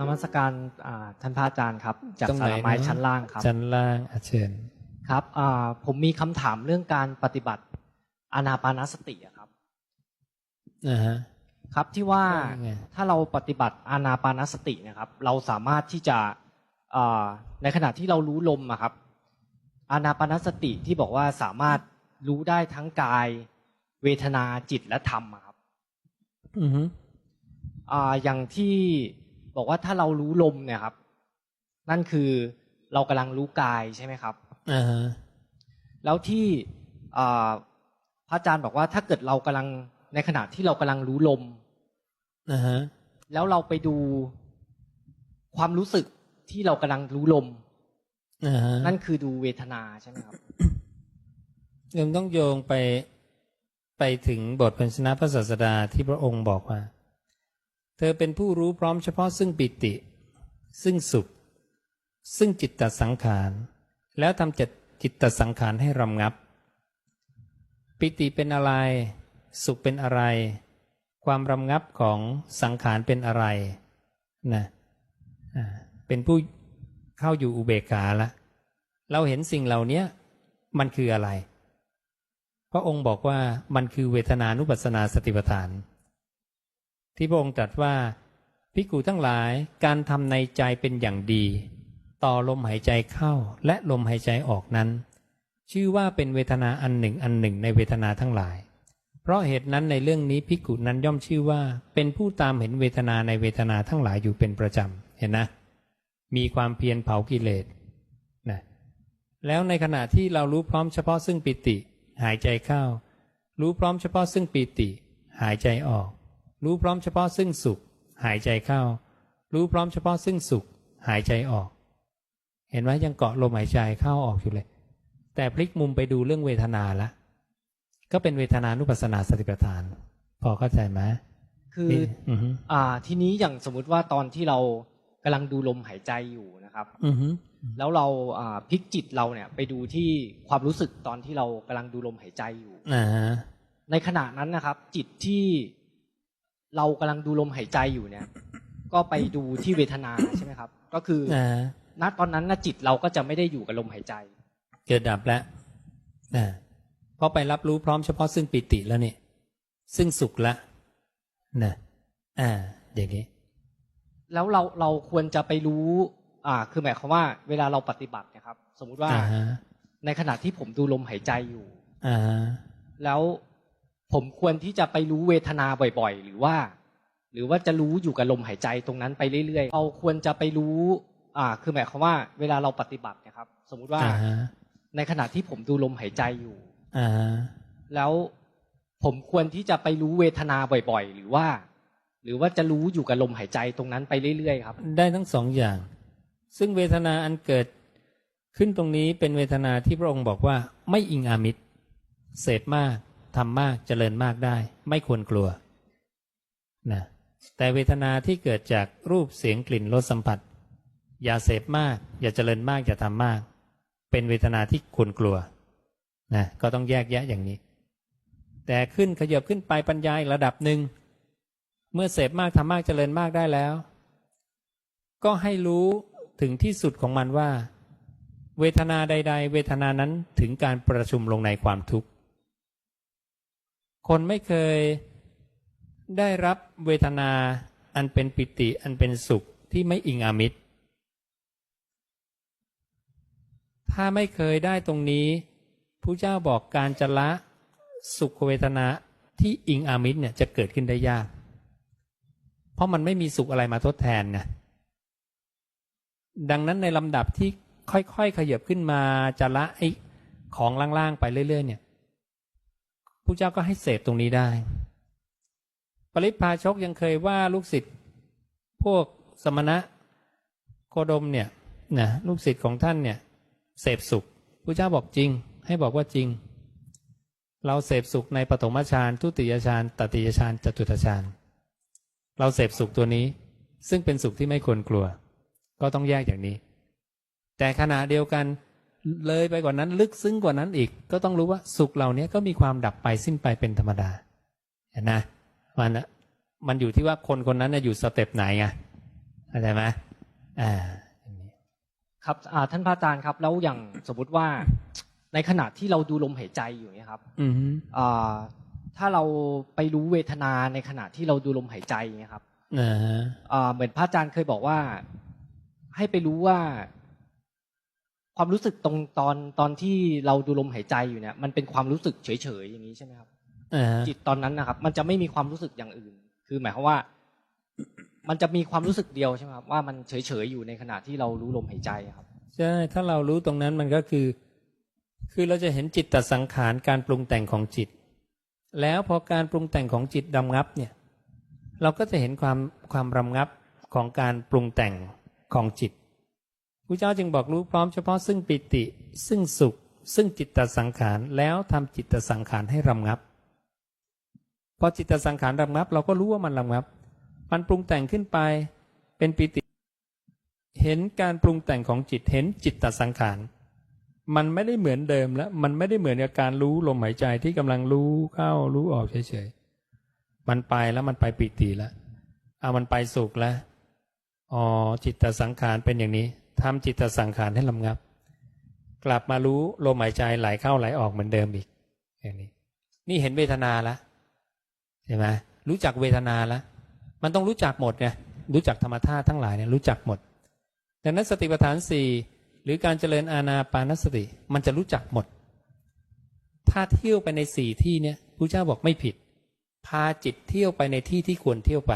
นมัสการอ่าท่านพระอาจารย์ครับ จากตรงไหสานรไม้เนอะชั้นล่างครับ ชั้นล่างอาเชิญครับอ่าผมมีคำถามเรื่องการปฏิบัติอานาปานสติอะครับนะฮะครับที่ว่าว่าไงถ้าเราปฏิบัติอานาปานสติเนะครับ เราสามารถที่จะอ่าในขณะที่เรารู้ลมอะครับอานาปานสติที่บอกว่าสามารถรู้ได้ทั้งกายเวทนาจิตและธรรมอะครับ อือฮึอ่าอย่างที่ บอกว่าถ้าเรารู้ลมเนี่ยครับ นั่นคือเรากำลังรู้กายใช่ไหมครับอ่าฮะแล้วที่อ่าพระอาจารย์บอกว่าถ้าเกิดเรากำลังในขณะที่เรากำลังรู้ลมอ่าฮะแล้วเราไปดูความรู้สึกที่เรากำลังรู้ลมอ่าฮะนั่นคือดูเวทนาใช่ไหมครับโยมต้องโยงไปไปถึงบทพัญชนะพระศาสดาที่พระองค์บอกว่า เธอเป็นผู้รู้พร้อมเฉพาะซึ่งปิติ ซึ่งสุข ซึ่งจิตตสังขาร แล้วทำจิตจิตตสังขารให้รำงับ ปิติเป็นอะไร สุขเป็นอะไร ความรำงับของสังขารเป็นอะไรนะเป็นผู้เข้าอยู่อุเบกขาละ เราเห็นสิ่งเหล่านี้มันคืออะไร พระองค์บอกว่ามันคือเวทนานุปัสสนาสติปัฏฐาน ที่พระองค์ตรัสว่าพิกูทั้งหลายการทำในใจเป็นอย่างดี ต่อลมหายใจเข้าและลมหายใจออกนั้น ชื่อว่าเป็นเวทนาอันหนึ่งอันหนึ่งในเวทนาทั้งหลาย เพราะเหตุนั้นในเรื่องนี้พิกุนั้นย่อมชื่อว่า เป็นผู้ตามเห็นเวทนาในเวทนาทั้งหลายอยู่เป็นประจำเห็นนะ มีความเพียรเผากิเลสนะแล้วในขณะที่เรารู้พร้อมเฉพาะซึ่งปิติ หายใจเข้า รู้พร้อมเฉพาะซึ่งปิติ หายใจออก รู้พร้อมเฉพาะซึ่งสุข หายใจเข้า รู้พร้อมเฉพาะซึ่งสุข หายใจออก เห็นไหมยังเกาะลมหายใจเข้าออกอยู่เลย แต่พลิกมุมไปดูเรื่องเวทนาละก็เป็นเวทนานุปัสสนาสติปัฏฐาน พอเข้าใจไหมคือนี่อือฮึอ่า ทีนี้อย่างสมมุติว่าตอนที่เรากำลังดูลมหายใจอยู่นะครับอือฮึแล้วเราอ่าพลิกจิตเราเนี่ย ไปดูที่ความรู้สึกตอนที่เรากำลังดูลมหายใจอยู่อ่าฮะในขณะนั้นนะครับ จิตที่ เรากำลังดูลมหายใจอยู่เนี่ย ก็ไปดูที่เวทนาใช่ไหมครับ ก็คืออ่าณตอนนั้นนะจิตเราก็จะไม่ได้อยู่กับลมหายใจ เกิดดับแล้วอ่าพอไปรับรู้พร้อมเฉพาะซึ่งปิติแล้วนี่ซึ่งสุขละนะอ่าอย่างนี้ แล้วเราเราควรจะไปรู้ อ่า คือหมายความว่า เวลาเราปฏิบัติเนะครับ สมมุติว่าอ่าฮะในขณะที่ผมดูลมหายใจอยู่อ่าฮะแล้ว ผมควรที่จะไปรู้เวทนาบ่อยๆ หรือว่า หรือว่าจะรู้อยู่กับลมหายใจตรงนั้นไปเรื่อยๆเราควรจะไปรู้ อ่า คือหมายความว่า เวลาเราปฏิบัติเนะครับ สมมุติว่าอ่าฮะในขณะที่ผมดูลมหายใจอยู่อ่าฮะแล้วผมควรที่จะไปรู้เวทนาบ่อยๆ หรือว่า หรือว่าจะรู้อยู่กับลมหายใจตรงนั้นไปเรื่อยๆ ครับ ได้ทั้งสองอย่าง ซึ่งเวทนาอันเกิดขึ้นตรงนี้เป็นเวทนาที่พระองค์บอกว่า ไม่อิงอามิตรเสพมาก ทำมากเจริญมากได้ ไม่ควรกลัวนะแต่เวทนาที่เกิดจากรูปเสียงกลิ่นรสสัมผัส อย่าเสพมาก อย่าเจริญมาก อย่าทำมาก เป็นเวทนาที่ควรกลัวนะก็ต้องแยกแยะอย่างนี้ แต่ขึ้นขยับขึ้นไปปัญญาอีกระดับหนึ่งเมื่อเสพมากทำมากเจริญมากได้แล้ว ก็ให้รู้ถึงที่สุดของมันว่า เวทนาใด ๆ เวทนานั้นถึงการประชุมลงในความทุกข์ คนไม่เคยได้รับเวทนาอันเป็นปิติอันเป็นสุขที่ไม่อิงอามิตร ถ้าไม่เคยได้ตรงนี้ผู้เจ้าบอกการจะละสุขเวทนาที่อิงอามิตรเนี่ยจะเกิดขึ้นได้ยาก เพราะมันไม่มีสุขอะไรมาทดแทนไงดังนั้นในลำดับที่ค่อยๆขยับขึ้นมาจะละไอ้ของล่างๆไปเรื่อย ๆ เนี่ย ผู้เจ้าก็ให้เสพตรงนี้ได้ ปริพาชกยังเคยว่าลูกศิษย์พวกสมณะโคดมเนี่ยนะลูกศิษย์ของท่านเนี่ยเสพสุขผู้เจ้าบอกจริง ให้บอกว่าจริง เราเสพสุขในปฐมฌานทุติยฌานตติยฌานจตุตฌานเราเสพสุขตัวนี้ ซึ่งเป็นสุขที่ไม่ควรกลัว ก็ต้องแยกอย่างนี้ แต่ขณะเดียวกัน เลยไปกว่านั้นลึกซึ้งกว่านั้นอีก ก็ต้องรู้ว่าสุขเหล่านี้ก็มีความดับไปสิ้นไปเป็นธรรมดาเห็นนะมันน่ะมันอยู่ที่ว่าคนคนนั้นน่ะอยู่สเต็ปไหนไงเข้าใจไหมอ่าอย่างนี้ครับอ่าท่านพระอาจารย์ครับ แล้วอย่างสมมุติว่าในขณะที่เราดูลมหายใจอยู่เนี่ยครับอืมอ่าถ้าเราไปรู้เวทนาในขณะที่เราดูลมหายใจเนี่ยครับอ่าฮะอ่าเหมือนพระอาจารย์เคยบอกว่า ให้ไปรู้ว่า ความรู้สึกตรงตอนตอนที่เราดูลมหายใจอยู่เนี่ย มันเป็นความรู้สึกเฉยๆอย่างนี้ใช่ไหมครับอ่าฮะจิตตอนนั้นนะครับ มันจะไม่มีความรู้สึกอย่างอื่น คือหมายความว่า มันจะมีความรู้สึกเดียวใช่ไหมครับว่ามันเฉยๆอยู่ในขณะที่เรารู้ลมหายใจครับใช่ถ้าเรารู้ตรงนั้นมันก็คือ คือเราจะเห็นจิตตสังขารการปรุงแต่งของจิต แล้วพอการปรุงแต่งของจิตรำงับเนี่ย เราก็จะเห็นความความรำงับของการปรุงแต่งของจิต พระเจ้าจึงบอกรู้พร้อมเฉพาะซึ่งปิติ ซึ่งสุข ซึ่งจิตตสังขารแล้วทำจิตตสังขารให้รำงับ พอจิตตสังขารรำงับ เราก็รู้ว่ามันรำงับ มันปรุงแต่งขึ้นไปเป็นปิติ เห็นการปรุงแต่งของจิตเห็นจิตตสังขารมันไม่ได้เหมือนเดิมแล้ว มันไม่ได้เหมือนกับการรู้ลมหายใจที่กำลังรู้เข้ารู้ออกเฉยๆ มันไปแล้วมันไปปิติแล้วเอามันไปสุขแล้ว อ๋อจิตตสังขารเป็นอย่างนี้ ทำจิตตสังขารให้ลำงับ กลับมารู้ลมหายใจไหลเข้าไหลออกเหมือนเดิมอีกอย่างนี้ นี่เห็นเวทนาแล้วใช่ไหมรู้จักเวทนาแล้วมันต้องรู้จักหมดไงรู้จักธรรมธาตุทั้งหลายเนี่ยรู้จักหมด ดังนั้นสติปัฏฐานสี่หรือการเจริญอาณาปานสติ มันจะรู้จักหมด ถ้าเที่ยวไปในสี่ที่เนี่ยพระเจ้าบอกไม่ผิด พาจิตเที่ยวไปในที่ที่ควรเที่ยวไป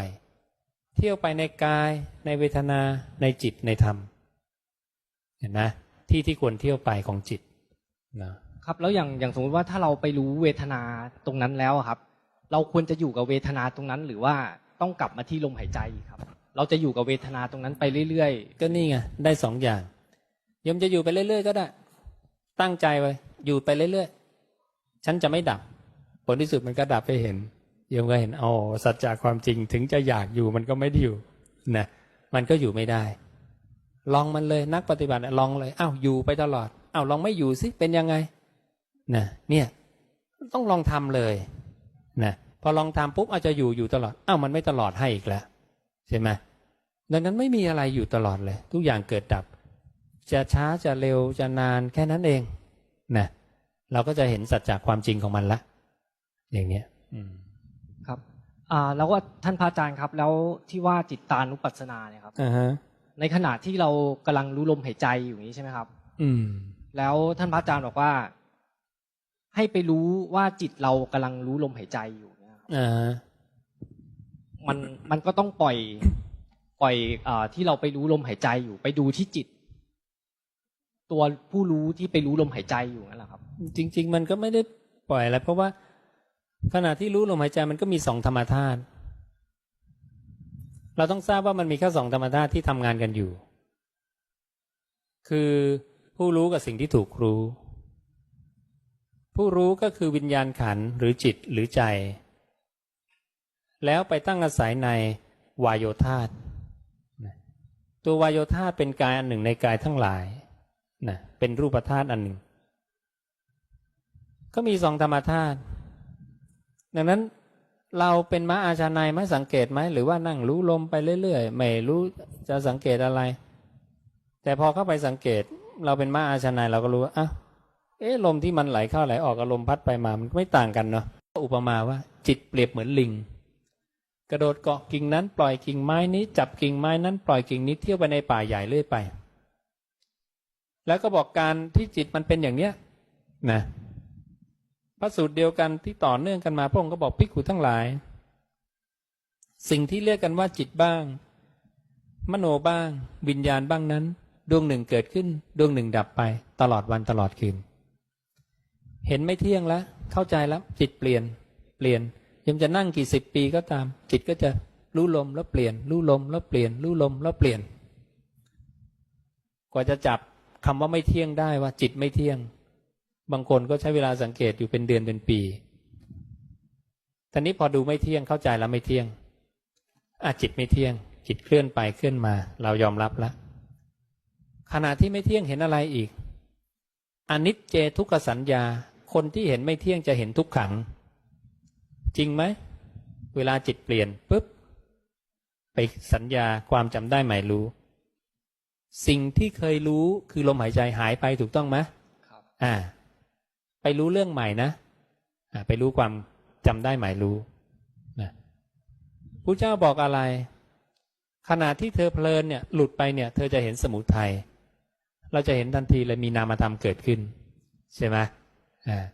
เที่ยวไปในกาย ในเวทนาในจิตในธรรม เห็นไหมที่ที่ควรเที่ยวไปของจิตนะครับแล้วอย่างอย่างสมมติว่าถ้าเราไปรู้เวทนาตรงนั้นแล้วอะครับ เราควรจะอยู่กับเวทนาตรงนั้น หรือว่าต้องกลับมาที่ลมหายใจครับ เราจะอยู่กับเวทนาตรงนั้นไปเรื่อยก็นี่ไงได้สองอย่างโยมจะอยู่ไปเรื่อย ๆ ก็ได้ ตั้งใจไว้อยู่ไปเรื่อยๆฉันจะไม่ดับ ผลที่สุดมันก็ดับไปเห็นโยมก็เห็นอ๋อสัจจะความจริงถึงจะอยากอยู่มันก็ไม่ได้อยู่นะมันก็อยู่ไม่ได้ ลองมันเลยนักปฏิบัติน่ะลองเลยอ้าวอยู่ไปตลอดอ้าวลองไม่อยู่สิเป็นยังไงนะเนี่ยต้องลองทำเลยนะพอลองทำปุ๊บอาจจะอยู่อยู่ตลอดอ้าวมันไม่ตลอดให้อีกแล้วใช่ไหมดังนั้นไม่มีอะไรอยู่ตลอดเลย ทุกอย่างเกิดดับ จะช้าจะเร็วจะนานแค่นั้นเองนะเราก็จะเห็นสัจจะความจริงของมันละ อย่างเนี้ยอืมๆครับ อ่า แล้วว่าท่านพระอาจารย์ครับ แล้วที่ว่าจิตตานุปัสสนาเนี่ยครับอ่าฮะ ในขณะที่เรากำลังรู้ลมหายใจอยู่อย่างนี้ใช่ไหมครับ อืม แล้วท่านพระอาจารย์บอกว่า ให้ไปรู้ว่าจิตเรากำลังรู้ลมหายใจอยู่เนี่ยครับอ่าฮะมันมันก็ต้องปล่อย ปล่อยอ่าที่เราไปรู้ลมหายใจอยู่ ไปดูที่จิต ตัวผู้รู้ที่ไปรู้ลมหายใจอยู่นั่นแหละครับ จริง ๆ มันก็ไม่ได้ปล่อยอะไรเพราะว่าขณะที่รู้ลมหายใจมันก็มีสองธรรมธาตุ เราต้องทราบว่ามันมีแค่สองธรรมธาตุที่ทำงานกันอยู่ คือผู้รู้กับสิ่งที่ถูกรู้ ผู้รู้ก็คือวิญญาณขันธ์หรือจิตหรือใจ แล้วไปตั้งอาศัยในวายโยธาตตัววายโยธาตเป็นกายอันหนึ่งในกายทั้งหลายนะเป็นรูปธาตุอันหนึ่ง ก็มีสองธรรมธาตุดังนั้น เราเป็นม้าอาชาในไม่สังเกตไหมหรือว่านั่งรู้ลมไปเรื่อยๆไม่รู้จะสังเกตอะไร แต่พอเข้าไปสังเกต เราเป็นม้าอาชาในเราก็รู้ว่าอะเอ๊ะลมที่มันไหลเข้าไหลออกกับลมพัดไปมามันไม่ต่างกันเนาะอุปมาว่า จิตเปรียบเหมือนลิง กระโดดเกาะกิ่งนั้น ปล่อยกิ่งไม้นี้ จับกิ่งไม้นั้นปล่อยกิ่งนี้เที่ยวไปในป่าใหญ่เรื่อยไป แล้วก็บอกการที่จิตมันเป็นอย่างเนี้ยนะ พระสูตรเดียวกันที่ต่อเนื่องกันมาพระองค์ก็บอกภิกขุทั้งหลาย สิ่งที่เรียกกันว่าจิตบ้าง มโนบ้าง วิญญาณบ้างนั้น ดวงหนึ่งเกิดขึ้น ดวงหนึ่งดับไป ตลอดวันตลอดคืน เห็นไม่เที่ยงแล้วเข้าใจแล้ว จิตเปลี่ยน เปลี่ยนยังจะนั่งกี่สิบปีก็ตาม จิตก็จะรู้ลมแล้วเปลี่ยน รู้ลมแล้วเปลี่ยน รู้ลมแล้วเปลี่ยน กว่าจะจับคำว่าไม่เที่ยงได้ว่าจิตไม่เที่ยง บางคนก็ใช้เวลาสังเกตอยู่เป็นเดือนเป็นปีตอนนี้พอดูไม่เที่ยงเข้าใจแล้วไม่เที่ยงอาจิตไม่เที่ยง จิตเคลื่อนไปเคลื่อนมา เรายอมรับแล้วขณะที่ไม่เที่ยงเห็นอะไรอีกอนิจเจทุกขสัญญา คนที่เห็นไม่เที่ยงจะเห็นทุกขัง จริงไหม เวลาจิตเปลี่ยนปุ๊บ ไปสัญญาความจำได้หมายรู้ สิ่งที่เคยรู้คือลมหายใจหายไปถูกต้องไหมครับ อ่า ไปรู้เรื่องใหม่นะไปรู้ความจำได้หมายรู้นะพระเจ้าบอกอะไร ขณะที่เธอเพลินเนี่ยหลุดไปเนี่ย เธอจะเห็นสมุทัยเราจะเห็นทันทีเลยมีนามธรรมเกิดขึ้น ใช่ไหมอ่า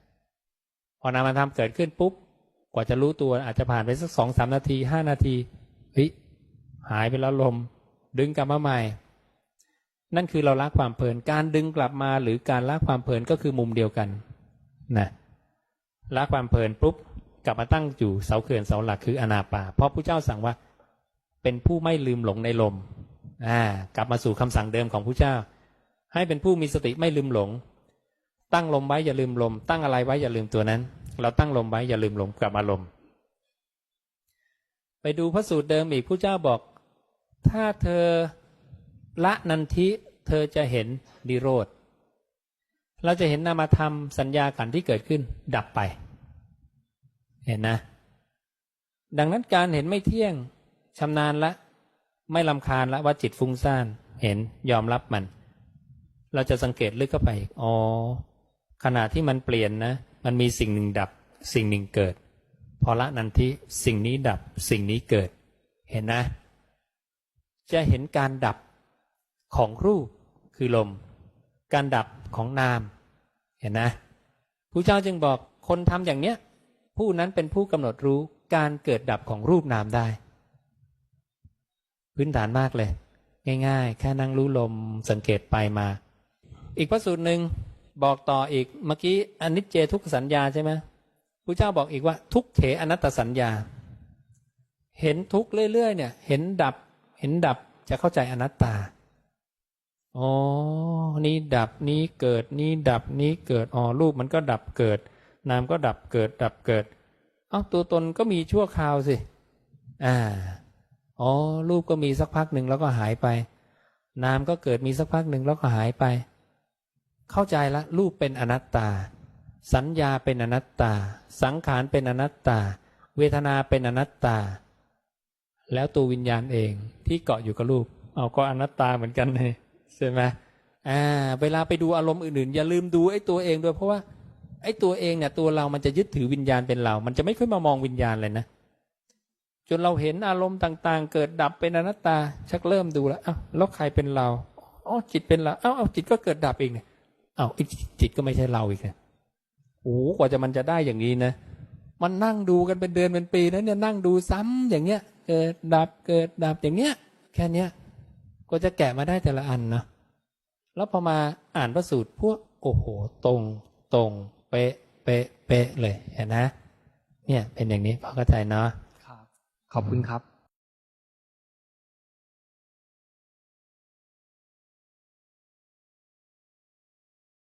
พอนามธรรมเกิดขึ้นปุ๊บกว่าจะรู้ตัวอาจจะผ่านไปสักสองสามนาทีห้านาทีเฮ้ยหายไปแล้วลม ดึงกลับมาใหม่ นั่นคือเราละความเพลิน การดึงกลับมาหรือการละความเพลินก็คือมุมเดียวกัน นะละความเพลินปุ๊บกลับมาตั้งอยู่เสาเขื่อนเสาหลักคืออนาปา เพราะพระเจ้าสั่งว่าเป็นผู้ไม่ลืมหลงในลมอ่ากลับมาสู่คำสั่งเดิมของพระเจ้า ให้เป็นผู้มีสติไม่ลืมหลง ตั้งลมไว้อย่าลืมลม ตั้งอะไรไว้อย่าลืมตัวนั้น เราตั้งลมไว้อย่าลืมลมกลับมาลม ไปดูพระสูตรเดิมอีกผู้เจ้าบอก ถ้าเธอละนันทิเธอจะเห็นนิโรธ เราจะเห็นนามธรรมสัญญาขันที่เกิดขึ้น ดับไป เห็นนะ ดังนั้นการเห็นไม่เที่ยงชำนาญละ ไม่ลำคาญละว่าจิตฟุ้งซ่าน เห็นยอมรับมัน เราจะสังเกตลึกเข้าไปอ๋อขณะที่มันเปลี่ยนนะ มันมีสิ่งหนึ่งดับ สิ่งหนึ่งเกิด พอละนันทิสิ่งนี้ดับ สิ่งนี้เกิด เห็นนะ จะเห็นการดับของรูปคือลม การดับของนาม เห็นนะผู้เจ้าจึงบอกคนทำอย่างเนี้ย ผู้นั้นเป็นผู้กำหนดรู้การเกิดดับของรูปนามได้ พื้นฐานมากเลย ง่ายๆ แค่นั่งรู้ลมสังเกตไปมา อีกพระสูตรหนึ่งบอกต่ออีกเมื่อกี้อนิจเจทุกสัญญาใช่ไหมผู้เจ้าบอกอีกว่า ทุกเขอนัตตสัญญา เห็นทุกเรื่อยๆเนี่ย เห็นดับเห็นดับจะเข้าใจอนัตตา อ๋อ นี้ดับนี้เกิดนี้ดับนี้เกิดอ๋อรูปมันก็ดับเกิด นามก็ดับเกิด ดับเกิดเอ้าตัวตนก็มีชั่วคราวสิอ่าอ๋อรูปก็มีสักพักหนึ่งแล้วก็หายไป นามก็เกิดมีสักพักหนึ่งแล้วก็หายไป เข้าใจละ รูปเป็นอนัตตา สัญญาเป็นอนัตตา สังขารเป็นอนัตตา เวทนาเป็นอนัตตา แล้วตัววิญญาณเองที่เกาะอยู่กับรูป เอาก็อนัตตาเหมือนกันเลย ใช่ไหมอ่า เวลาไปดูอารมณ์อื่นๆ อย่าลืมดูไอ้ตัวเองด้วย เพราะว่าไอ้ตัวเองเนี่ยตัวเรามันจะยึดถือวิญญาณเป็นเรา มันจะไม่ค่อยมามองวิญญาณเลยนะ จนเราเห็นอารมณ์ต่าง ๆ เกิดดับเป็นอนัตตา ชักเริ่มดูแล้วอ้าวแล้วใครเป็นเราอ๋อจิตเป็นเราอ้าวอ้าวจิตก็เกิดดับเองเนี่ยอ้าวไอ้จิตก็ไม่ใช่เราอีกเนี่ยโอ้โหกว่าจะมันจะได้อย่างนี้นะมันนั่งดูกันเป็นเดือนเป็นปีนะเนี่ยนั่งดูซ้ำอย่างเงี้ย เกิดดับเกิดดับอย่างเงี้ย แค่เนี้ย ก็จะแกะมาได้แต่ละอันนะแล้วพอมาอ่านพระสูตรพวกโอ้โหตรงตรงเป๊ะเป๊ะเป๊ะเลยเห็นนะ เนี่ยเป็นอย่างนี้พอเข้าใจเนาะครับ ขอบคุณครับ